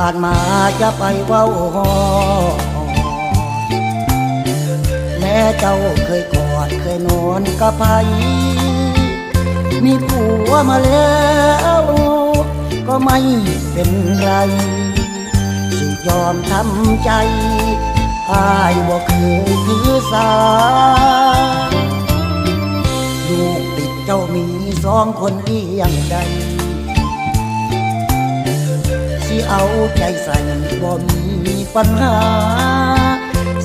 ผ่านมาจะไปเว้าหอแม้เจ้าเคยกอดเคยนอนกับไผมีผัวมาแล้วก็ไม่เป็นไรสิยอมทำใจอายบ่เคยถือสาลูกติดเจ้ามีสองคนเลี้ยงใด เอาใจใส่บ่มีปัญหา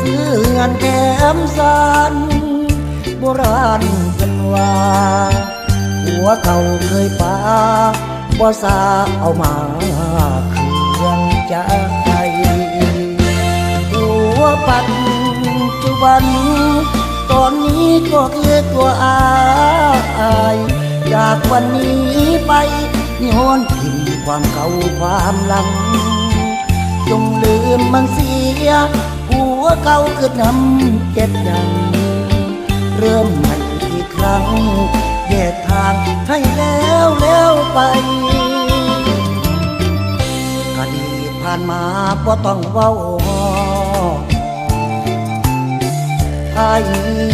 ซื้อเงินแถมสารโบราณเป็นว่าหัวเขาเคยปาบ่สาเอามาเครื่องใจหัวปัจจุบัน ตอนนี้ก็คือตัวอายจากวันนี้ไปนิฮนทิม ความเก่าความหลัง จงลืมมันเสีย หัวเก่าคือน้ำเจ็บยัง เริ่มใหม่อีกครั้ง แยกทางให้แล้วแล้วไปอดีตผ่านมาบ่ต้องเว้าไอ้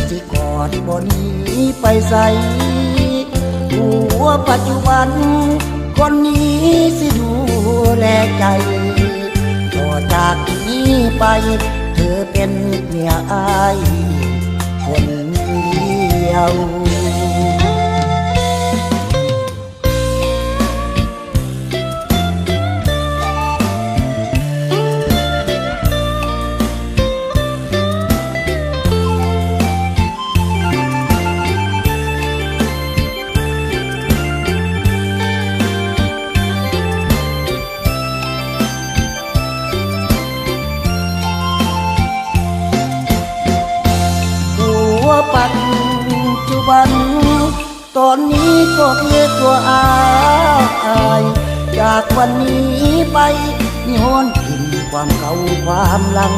สิกอดบ่หนี้ไปใส่หัวปัจจุบันคนนี้ สิดูแลใจ ต่อจากนี้ไป เธอเป็นเมียอาย คนเดียว ปัจจุบัน ตอนนี้ก็คือตัวอายจากวันนี้ไปนิฮนทิมความเก่าความหลัง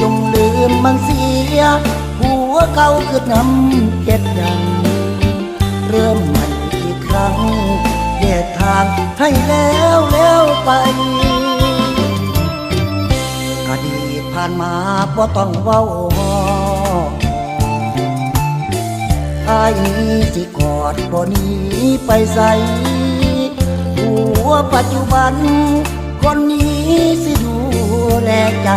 จงลืมมันเสีย หัวเก่าคือน้ำเจ็บยัง เริ่มใหม่อีกครั้งแยกทางให้แล้วแล้วไปอดีตผ่านมาบ่ต้องเว้าไอ้ สิกอดบ่หนี้ไปใส่หัวปัจจุบัน คนนี้สิดูแลใจ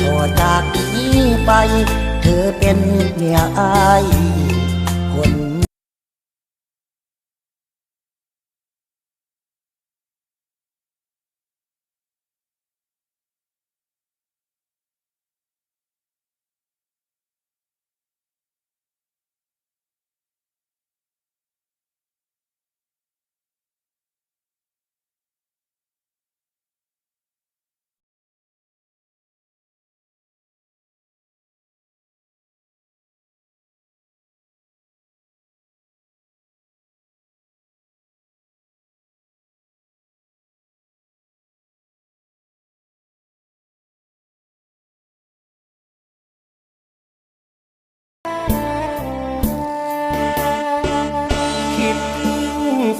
ต่อจากนี้ไป เธอเป็นเมียอายคน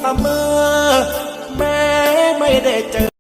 เสมอ แม้ไม่ได้เจอ